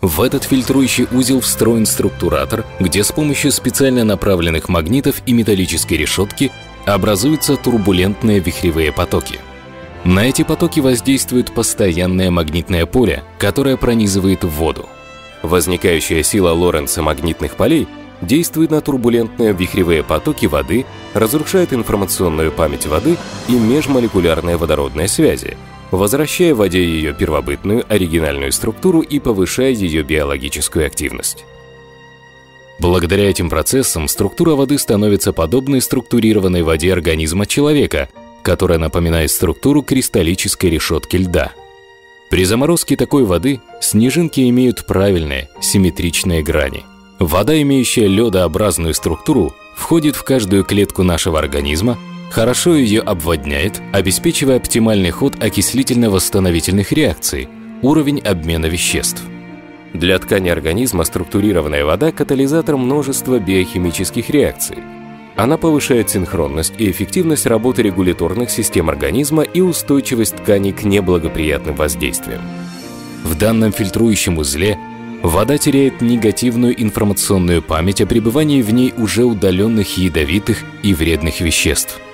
В этот фильтрующий узел встроен структуратор, где с помощью специально направленных магнитов и металлической решетки образуются турбулентные вихревые потоки. На эти потоки воздействует постоянное магнитное поле, которое пронизывает воду. Возникающая сила Лоренца магнитных полей действует на турбулентные вихревые потоки воды, разрушает информационную память воды и межмолекулярные водородные связи, возвращая воде ее первобытную оригинальную структуру и повышая ее биологическую активность. Благодаря этим процессам структура воды становится подобной структурированной воде организма человека, которая напоминает структуру кристаллической решетки льда. При заморозке такой воды снежинки имеют правильные, симметричные грани. Вода, имеющая ледообразную структуру, входит в каждую клетку нашего организма, хорошо ее обводняет, обеспечивая оптимальный ход окислительно-восстановительных реакций, уровень обмена веществ. Для ткани организма структурированная вода – катализатор множества биохимических реакций. Она повышает синхронность и эффективность работы регуляторных систем организма и устойчивость тканей к неблагоприятным воздействиям. В данном фильтрующем узле вода теряет негативную информационную память о пребывании в ней уже удаленных ядовитых и вредных веществ –